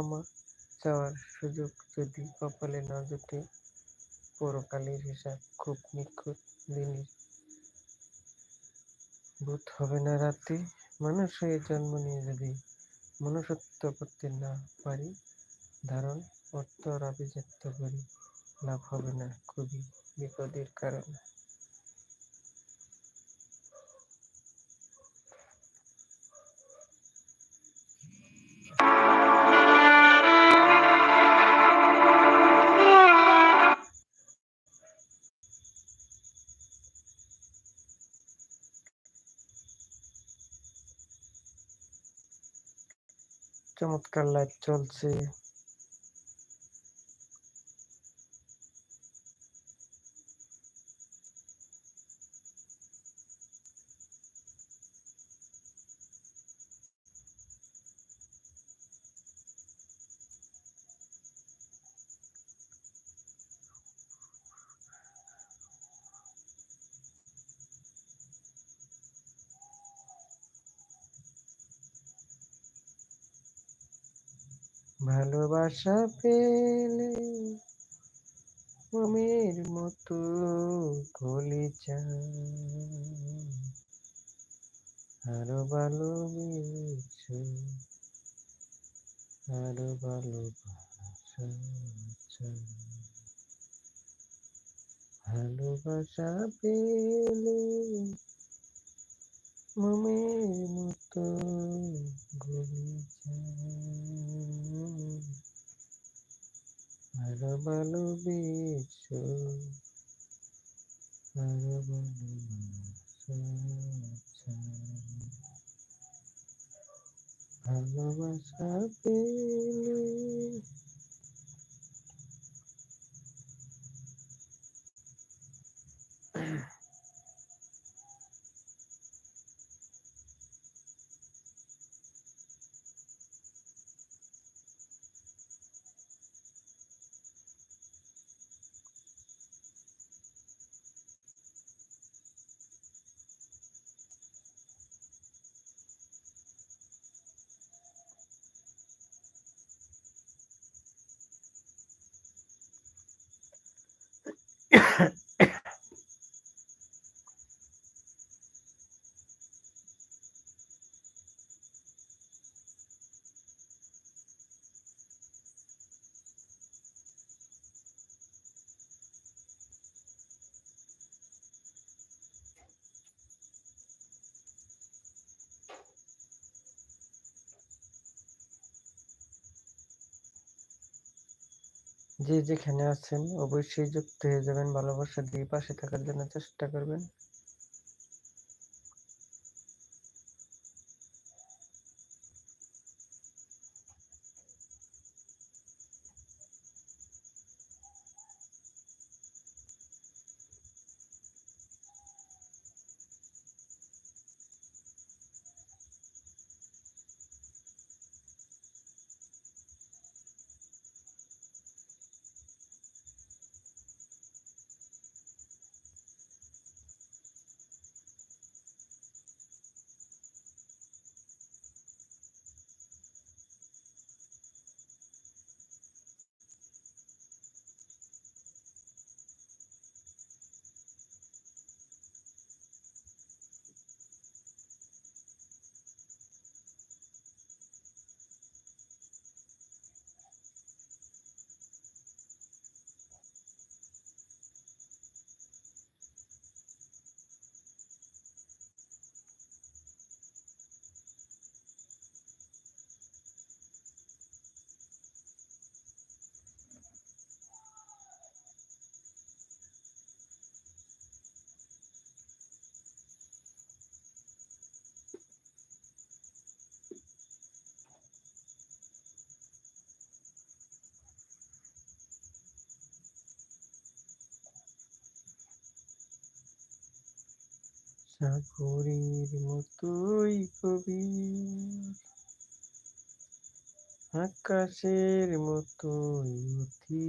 ক্ষমা চাওয়ার সুযোগ যদি কপালে না জোটে, পরকালের হিসাব খুব নিখুঁত দিনের। ভূত হবে না রাতে মানুষ হয়ে জন্ম নিয়ে যদি মনুষ্যত্ব করতে না পারি, ধারণ, অর্থ আভিজাত্য করি, লাভ হবে না খুবই বিপদের কারণ। চমৎকার লাইভ চলছে। ভালোবাসা পেলে মমের মতো গলে আরও ভালোবেসে আরও ভালোবাসা। ভালোবাসা পেলে মমের মতো গলে যায় আরও ভালোবেসো আরও ভালোবাসা পেলে যে যেখানে আছেন অবশ্যই যুক্ত হয়ে যাবেন। ভালোবাসা দিয়ে পাশে থাকার জন্য চেষ্টা করবেন। সাগরের মতোই কবি আকাশের মতোই অতি